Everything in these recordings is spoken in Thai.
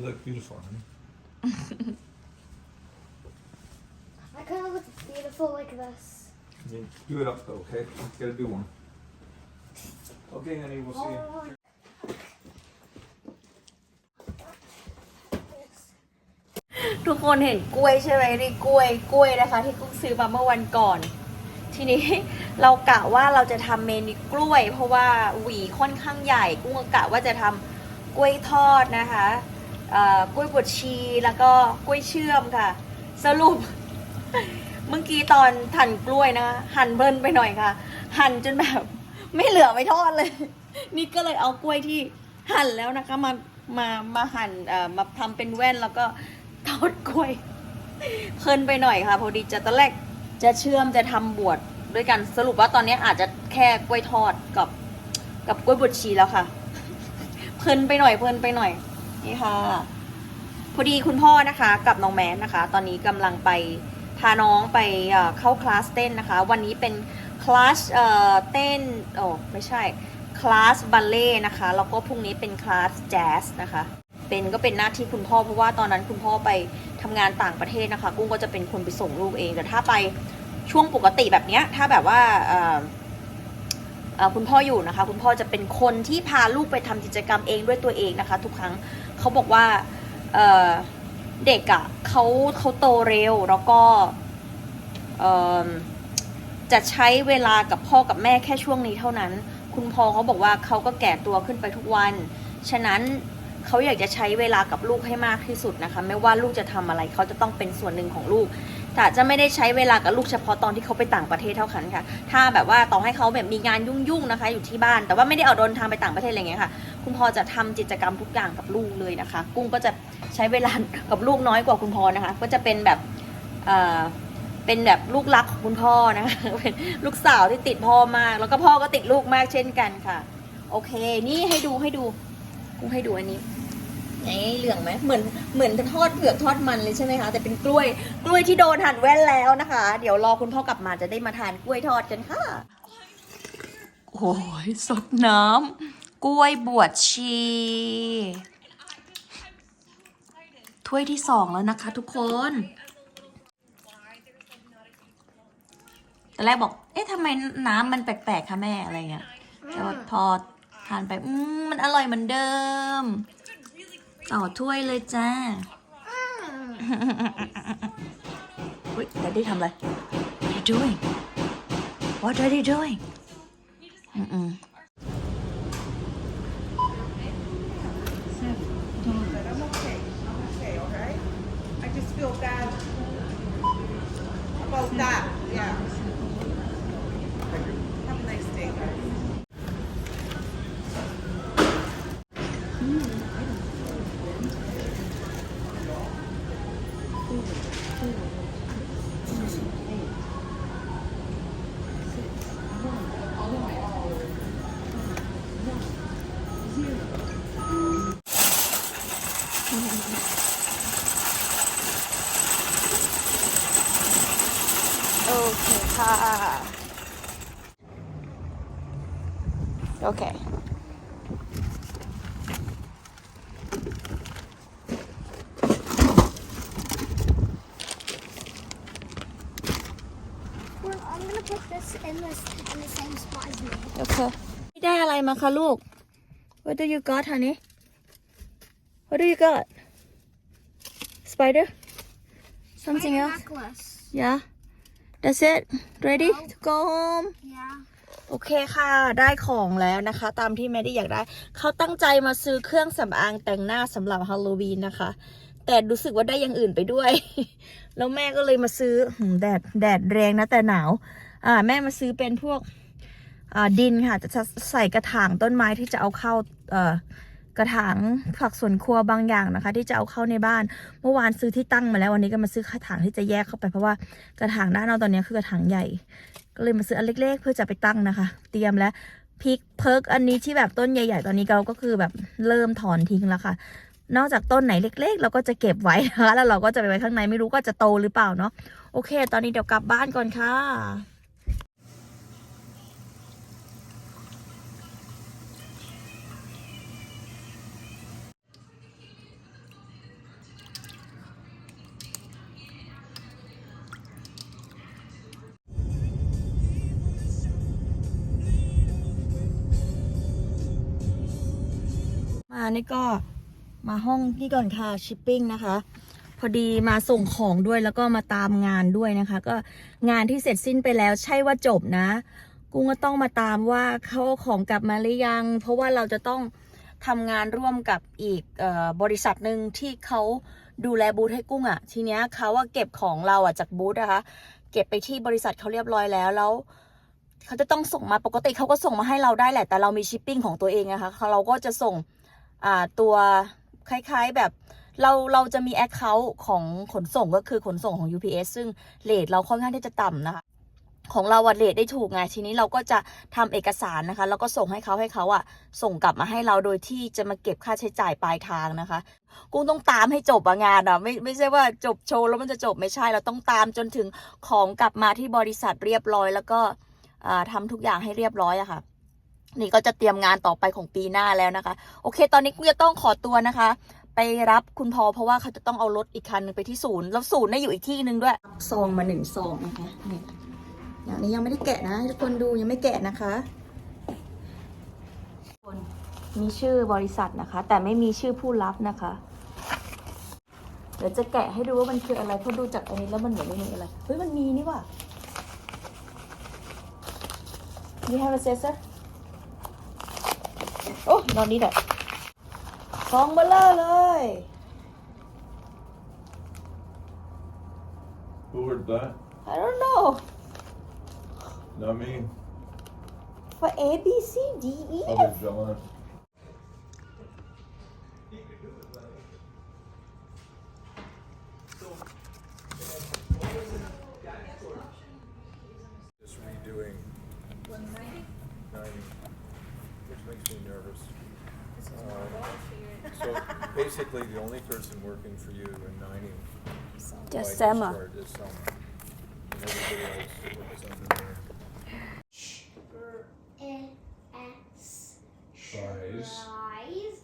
You look beautiful, honey. I kind of look beautiful like this. I mean, do it up though, okay? You gotta do one. Okay, honey, we'll see you. Oh. Yes. ทุกคนเห็นกล้วยใช่ไหมนี่กล้วยกล้วยนะคะ ที่กุ้งซื้อมาเมื่อวันก่อน ทีนี้ เรากะว่าเราจะทำเมนูกล้วย เพราะว่าหวีค่อนข้างใหญ่ กุ้งก็กะว่าจะทำกล้วยทอดนะคะ เอ่อกล้วยบดชีแล้วก็กล้วยเชื่อมค่ะ สรุป เมื่อกี้ตอนหั่นกล้วยนะหั่นเบิ้ลไปหน่อยค่ะ หั่นจนแบบ ไม่เหลือไปทอดเลย นี่ก็เลยเอากล้วยที่หั่นแล้วนะคะ มามามาหั่นเอ่อมาทำเป็นแว่นแล้วก็ทอดกล้วย เพลินไปหน่อยค่ะ พอดีจะตอนแรกจะเชื่อมจะทำบวชด้วยกันสรุปว่าตอนนี้อาจจะแค่กล้วยทอดกับ กับกล้วยบดชีแล้วค่ะ เพลินไปหน่อยเพลินไปหน่อย นี่ค่ะ พอดีคุณพ่อนะคะกับน้องแมนนะคะ ตอนนี้กำลังไปพาน้องไปเข้าคลาสเต้นนะคะ วันนี้เป็นคลาสเอ่อเต้นโอ้ไม่ใช่คลาสบัลเล่นะคะ แล้วก็พรุ่งนี้เป็นคลาสแจ๊สนะคะ เป็นก็เป็นหน้าที่คุณพ่อเพราะว่าตอนนั้นคุณพ่อไปทำงานต่างประเทศนะคะ กุ้งก็จะเป็นคนไปส่งลูกเอง แต่ถ้าไปช่วงปกติแบบเนี้ย ถ้าแบบว่าคุณพ่ออยู่นะคะ คุณพ่อจะเป็นคนที่พาลูกไปทำกิจกรรมเองด้วยตัวเองนะคะ ทุกครั้ง เขาบอกว่าเเด็กอะ่ะเขาเขาโตเร็วแล้วก็จะใช้เวลากับพ่อกับแม่แค่ช่วงนี้เท่านั้น คุณพ่อเขาบอกว่าเขาก็แก่ตัวขึ้นไปทุกวัน ฉะนั้นเขาอยากจะใช้เวลากับลูกให้มากที่สุดนะคะ ไม่ว่าลูกจะทำอะไรเขาจะต้องเป็นส่วนหนึ่งของลูก แต่จะไม่ได้ใช้เวลากับลูกเฉพาะตอนที่เขาไปต่างประเทศเท่านั้นค่ะ ถ้าแบบว่าต่อให้เขาแบบมีงานยุ่งๆนะคะ อยู่ที่บ้าน แต่ว่าไม่ได้เอาเดินทางไปต่างประเทศอะไรเงี้ยค่ะ คุณพ่อจะทำกิจกรรมทุกอย่างกับลูกเลยนะคะ กุ้งก็จะใช้เวลากับลูกน้อยกว่าคุณพ่อนะคะ ก็จะเป็นแบบเอ่อเป็นแบบลูกรักของคุณพ่อนะคะเป็นลูกสาวที่ติดพ่อมาก แล้วก็พ่อก็ติดลูกมากเช่นกันค่ะ โอเค นี่ให้ดูให้ดูกุ้งให้ดูอันนี้ ไหนเหลืองไหมเหมือนเหมือนทอดเผือกทอดมันเลยใช่ไหมคะแต่เป็นกล้วยกล้วยที่โดนหั่นแว่นแล้วนะคะ เดี๋ยวรอคุณพ่อกลับมาจะได้มาทานกล้วยทอดกันค่ะ โอ้ยสดน้ำกล้วยบวชชี ถ้วยที่สองแล้วนะคะทุกคนตอนแรกบอก เอ๊ะทำไมน้ำมันแปลกๆคะแม่อะไรเงี้ยแต่ว่าพอทานไป อืมมันอร่อยเหมือนเดิม ต่อถ้วยเลยจ้าอุ้ย Daddy ทำอะไร What are you doing What are you doing อืม เค ได้อะไรมาคะลูก What do you got honey What do you got Spider Something My else necklace. Yeah That's it Ready to go home โอเคค่ะ ได้ของแล้วนะคะ ตามที่แม่ได้อยากได้ เขาตั้งใจมาซื้อเครื่องสำอางแต่งหน้าสำหรับฮาโลวีนนะคะ แต่รู้สึกว่าได้อย่างอื่นไปด้วย แล้วแม่ก็เลยมาซื้อแดดแดดแรงนะแต่หนาว อ่า แม่มาซื้อเป็นพวกอ่าดินค่ะ จะใส่กระถางต้นไม้ที่จะเอาเข้าเอ่อ กระถางผักสวนครัวบางอย่างนะคะ ที่จะเอาเข้าในบ้าน เมื่อวานซื้อที่ตั้งมาแล้ววันนี้ก็มาซื้อกระถางที่จะแยกเข้าไปเพราะว่ากระถางด้านนอกตอนนี้คือกระถางใหญ่ ก็เลยมาซื้ออันเล็ก ๆ เพื่อจะไปตั้งนะคะ เตรียมแล้วพริกเพิกอันนี้ที่แบบต้นใหญ่ ๆ ตอนนี้เราก็คือแบบเริ่มถอนทิ้งแล้วค่ะ นอกจากต้นไหนเล็ก ๆ เราก็จะเก็บไว้นะคะแล้วเราก็จะไปไว้ข้างในไม่รู้ก็จะโตหรือเปล่าเนาะโอเค ตอนนี้เดี๋ยวกลับบ้านก่อนค่ะ นี่ก็มาห้องนี่ก่อนค่ะชิปปิ้งนะคะ พอดีมาส่งของด้วยแล้วก็มาตามงานด้วยนะคะ ก็งานที่เสร็จสิ้นไปแล้วใช่ว่าจบนะ กุ้งก็ต้องมาตามว่าเขาเอาของกลับมาหรือยัง เพราะว่าเราจะต้องทำงานร่วมกับอีกออบริษัทหนึ่งที่เขาดูแลบูธให้กุ้งอะ่ะ ทีเนี้ยเขาว่าเก็บของเราอะจากบูธนะคะ เก็บไปที่บริษัทเขาเรียบร้อยแล้วแล้วเขาจะต้องส่งมาปกติเขาก็ส่งมาให้เราได้แหละ แต่เรามีชิปปิ้งของตัวเองนะคะเราก็จะส่ง ตัวคล้ายๆแบบเราเราจะมีแอคเคาท์ของขนส่งก็คือขนส่งของ UPS ซึ่งเลทเราค่อนข้างที่จะต่ำนะคะของเราอะเลทได้ถูกไงทีนี้เราก็จะทำเอกสารนะคะ แล้วก็ส่งให้เขาให้เขาอะส่งกลับมาให้เราโดยที่จะมาเก็บค่าใช้จ่ายปลายทางนะคะกุ้งต้องตามให้จบอะงานอะไม่ไม่ใช่ว่าจบโชว์แล้วมันจะจบไม่ใช่เราต้องตามจนถึงของกลับมาที่บริษัทเรียบร้อย แล้วก็อ่าทำทุกอย่างให้เรียบร้อยอะค่ะ นี่ก็จะเตรียมงานต่อไปของปีหน้าแล้วนะคะ โอเค ตอนนี้กุ้งจะต้องขอตัวนะคะ ไปรับคุณพอเพราะว่าเขาจะต้องเอารถอีกคันหนึงไปที่ศูนย์แล้วศูนย์น่ะอยู่อีกที่หนึ่งด้วยซองมาหนึ่งซองนะคะนี่อย่างนี้ยังไม่ได้แกะนะทุกคนดูยังไม่แกะนะคะคนมีชื่อบริษัทนะคะ แต่ไม่มีชื่อผู้รับนะคะ เดี๋ยวจะแกะให้ดูว่ามันคืออะไรเพราะดูจากอันนี้แล้วมันเหมือนไม่มีอะไรเฮ้ยมันมีนี่ว่ะ You have a scissor? โอ้นอนนี้แหละซองเบลเลอร์เลย Who heard that? I don't know Not me. for A B C D E Other John. Just redoing 90, which makes me nervous. Um, So basically, the only person working for you in 90 Just by Selma. discharge is Selma. And everybody else works under there. S Tries. tries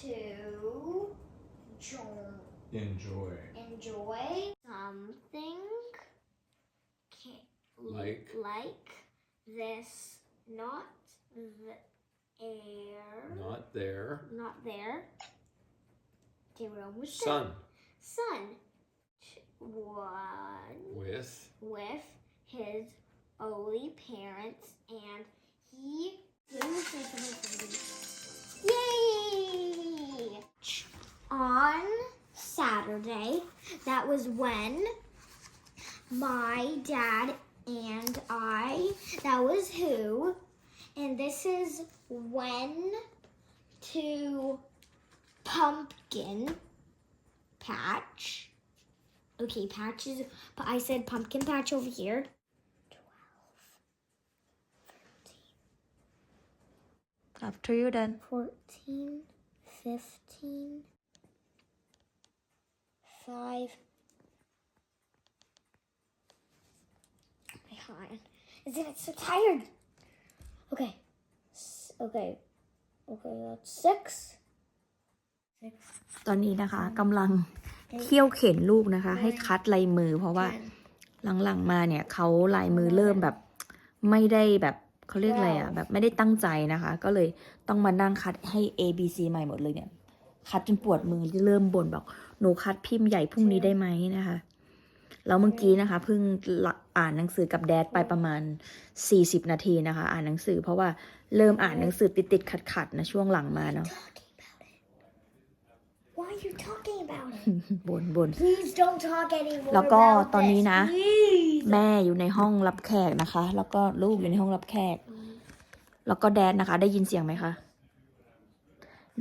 to jo- Enjoy. enjoy something ca- Like? like this, not the air, Not there. not there. Okay, we're almost Sun. Sun. One With. with his only parents and he Yay! On Saturday, that was when my dad and I, that was who, and this is when to pumpkin patch. Okay, patches, but I said pumpkin patch over here. up to you then 14, 15, 5. My hand is getting so tired. Okay. S- Okay. Okay, that's 6. ตอนนี้นะคะกำลังเคี่ยวเข็นลูกนะคะ ให้คัดลายมือ เพราะว่าหลังๆมาเนี่ยเขาลายมือเริ่มแบบไม่ได้แบบเขาเรียกอะไรอะแบบไม่ได้ตั้งใจนะคะ ก็เลยต้องมานั่งคัดให้ A B C ใหม่หมดเลยเนี่ย คัดจนปวดมือเริ่มบ่นบอกหนูคัดพิมพ์ใหญ่พรุ่งนี้ได้ไหมนะคะ แล้วเมื่อกี้นะคะเพิ่งอ่านหนังสือกับแดดไปประมาณ 40 นาทีนะคะ อ่านหนังสือเพราะว่าเริ่มอ่านหนังสือติดๆขัดๆนะช่วงหลังมาเนาะ Why are you talking about it? บ่นบ่น Please don't talk anymore. แล้วก็ about ตอนนี้ this. นะ Please. แม่อยู่ในห้องรับแขกนะคะ แล้วก็ลูกอยู่ในห้องรับแขก แล้วก็แดดนะคะ ได้ยินเสียงไหมคะ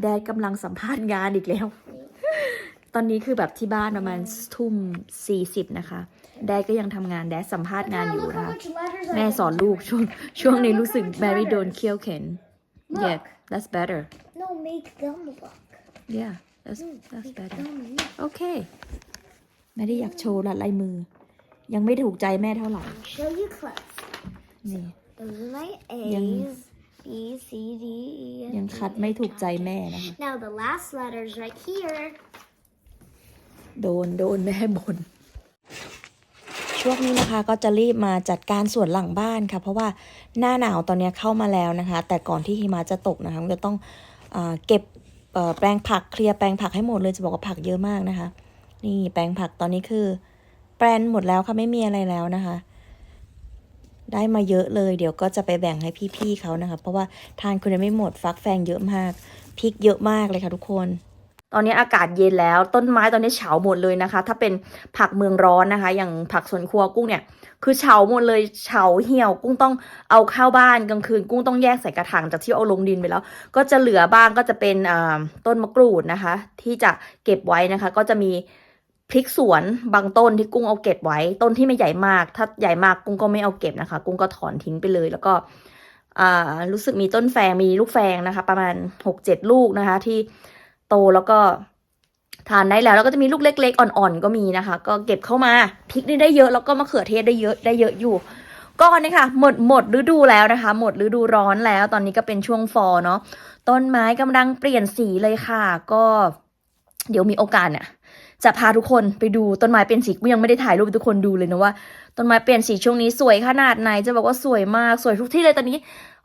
แดดกำลังสัมภาษณ์งานอีกแล้ว ตอนนี้คือแบบที่บ้านประมาณทุ่มสี่สิบนะคะ แดดก็ยังทำงานแดดสัมภาษณ์งาน Now อยู่ look นะ how คะ much letters I แม่ have. สอนลูกช่วงช่วงนี้รู้สึก much แมรี่ letters. โดนเคี่ยวเข็น yeah Look. that's better No, make them look. yeah that's that's Make better them look. โอเคไม่ได้อยากโชว์ละลายมือ ยังไม่ถูกใจแม่เท่าไหร่ Show you close. นี่ Those are my Yang- A's. B, C, D, E, F, ยัง G, คัดไม่ถูกใจแม่นะคะ Now the last letters right here. โดนโดนแม่บนช่วงนี้นะคะก็จะรีบมาจัดการส่วนหลังบ้านค่ะ เพราะว่าหน้าหนาวตอนนี้เข้ามาแล้วนะคะ แต่ก่อนที่หิมะจะตกนะคะมันจะต้องอเก็บแปลงผักเคลียร์แปลงผักให้หมดเลยจะบอกว่าผักเยอะมากนะคะ นี่แปลงผักตอนนี้คือ แปลนหมดแล้วค่ะไม่มีอะไรแล้วนะคะ ได้มาเยอะเลยเดี๋ยวก็จะไปแบ่งให้พี่ๆเขานะคะ เพราะว่าทานคุณไม่หมดฟักแฟงเยอะมากพริกเยอะมากเลยค่ะทุกคน ตอนนี้อากาศเย็นแล้วต้นไม้ตอนนี้เฉาหมดเลยนะคะ ถ้าเป็นผักเมืองร้อนนะคะ อย่างผักสวนครัวกุ้งเนี่ย คือเฉาหมดเลยเฉาเหี่ยว กุ้งต้องเอาเข้าบ้านกลางคืน กุ้งต้องแยกใส่กระถางจากที่เอาลงดินไปแล้ว ก็จะเหลือบ้างก็จะเป็นต้นมะกรูดนะคะ ที่จะเก็บไว้นะคะ ก็จะมีพริกสวนบางต้นที่กุ้งเอาเก็บไว้ ต้นที่ไม่ใหญ่มาก ถ้าใหญ่มากกุ้งก็ไม่เอาเก็บนะคะ กุ้งก็ถอนทิ้งไปเลย แล้วก็รู้สึกมีต้นแฟงมีลูกแฟงนะคะ ประมาณหกเจ็ดลูกนะคะ ที่ โตแล้วก็ทานได้แล้วแล้วก็จะมีลูกเล็ก ๆ อ่อนๆก็มีนะคะ ก็เก็บเข้ามาพริกนี่ได้เยอะแล้วก็มะเขือเทศได้เยอะได้เยอะอยู่ก็นี่ค่ะ หมดหมดฤดูแล้วนะคะ หมดฤดูร้อนแล้ว ตอนนี้ก็เป็นช่วงฟอร์เนาะต้นไม้กำลังเปลี่ยนสีเลยค่ะ ก็เดี๋ยวมีโอกาสเนี่ย จะพาทุกคนไปดูต้นไม้เปลี่ยนสีกูยังไม่ได้ถ่ายรูปทุกคนดูเลยนะว่าต้นไม้เปลี่ยนสีช่วงนี้สวยขนาดไหน จะบอกว่าสวยมากสวยทุกที่เลยตอนนี้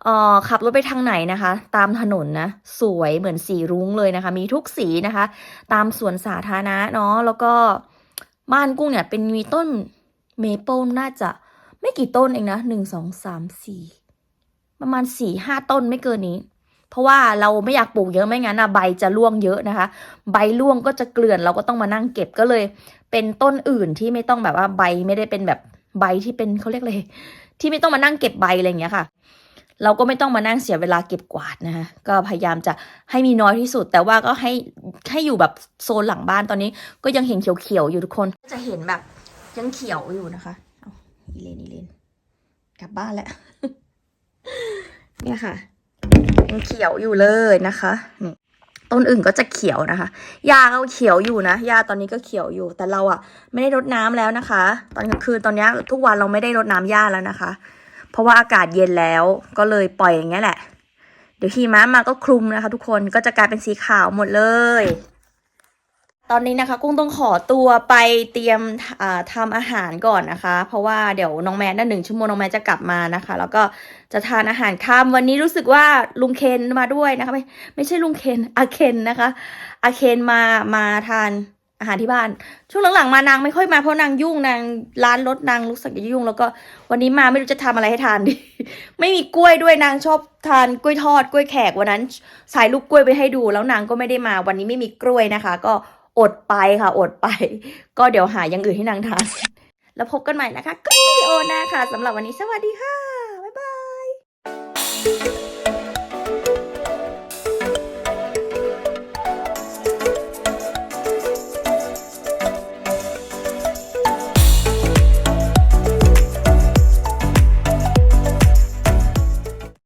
เอ่อขับรถไปทางไหนนะคะ ตามถนนนะ สวยเหมือนสีรุ้งเลยนะคะ มีทุกสีนะคะ ตามสวนสาธารณะเนาะแล้วก็บ้านกุ้งเนี่ยเป็นมีต้นเมเปิลน่าจะไม่กี่ต้นเองนะหนึ่งสองสามสี่ประมาณสี่ห้าต้นไม่เกินนี้ เพราะว่าเราไม่อยากปลูกเยอะไม่งั้นนะใบจะร่วงเยอะนะคะ ใบร่วงก็จะเกลื่อนเราก็ต้องมานั่งเก็บก็เลย เป็นต้นอื่นที่ไม่ต้องแบบว่าใบไม่ได้เป็นแบบใบที่เป็นเขาเรียกเลยที่ไม่ต้องมานั่งเก็บใบอะไรอย่างเงี้ยค่ะ เราก็ไม่ต้องมานั่งเสียเวลาเก็บกวาดนะคะก็พยายามจะให้มีน้อยที่สุด แต่ว่าก็ให้ให้อยู่แบบโซนหลังบ้านตอนนี้ ก็ยังเห็นเขียวๆอยู่ทุกคนจะเห็นแบบยังเขียวอยู่นะคะเอาอีเลนอีเลนกลับบ้านแล้วเนี่ยค่ะ ยังเขียวอยู่เลยนะคะนี่ต้นอื่นก็จะเขียวนะคะ ยาก็เขียวอยู่นะ ยาตอนนี้ก็เขียวอยู่ แต่เราอะไม่ได้รดน้ำแล้วนะคะ ตอนกลางคืนตอนนี้ทุกวันเราไม่ได้รดน้ำหญ้าแล้วนะคะ เพราะว่าอากาศเย็นแล้วก็เลยปล่อยอย่างเงี้ยแหละ เดี๋ยวหิมะมาก็คลุมนะคะ ทุกคนก็จะกลายเป็นสีขาวหมดเลย ตอนนี้นะคะ กุ้งต้องขอตัวไปเตรียมอ่าทำอาหารก่อนนะคะ เพราะว่าเดี๋ยวน้องแมนได้หนึ่งชั่วโมงน้องแมนจะกลับมานะคะ แล้วก็จะทานอาหารค่ำวันนี้รู้สึกว่าลุงเคนมาด้วยนะคะไม่ไม่ใช่ลุงเคนอาเคนนะคะอาเคนมามาทานอาหารที่บ้าน ช่วงหลังๆมานางไม่ค่อยมาเพราะนางยุ่งนางร้านรถนางรู้สึกจะยุ่ง แล้วก็วันนี้มาไม่รู้จะทำอะไรให้ทานดี ไม่มีกล้วยด้วยนางชอบทานกล้วยทอดกล้วยแขกวันนั้นใส่ลูกกล้วยไปให้ดู แล้วนางก็ไม่ได้มาวันนี้ไม่มีกล้วยนะคะ ก็ อดไปค่ะ อดไป ก็เดี๋ยวหาอย่างอื่นให้นางทาน แล้วพบกันใหม่นะคะก็วิดีโอหน้าค่ะสำหรับวันนี้สวัสดีค่ะ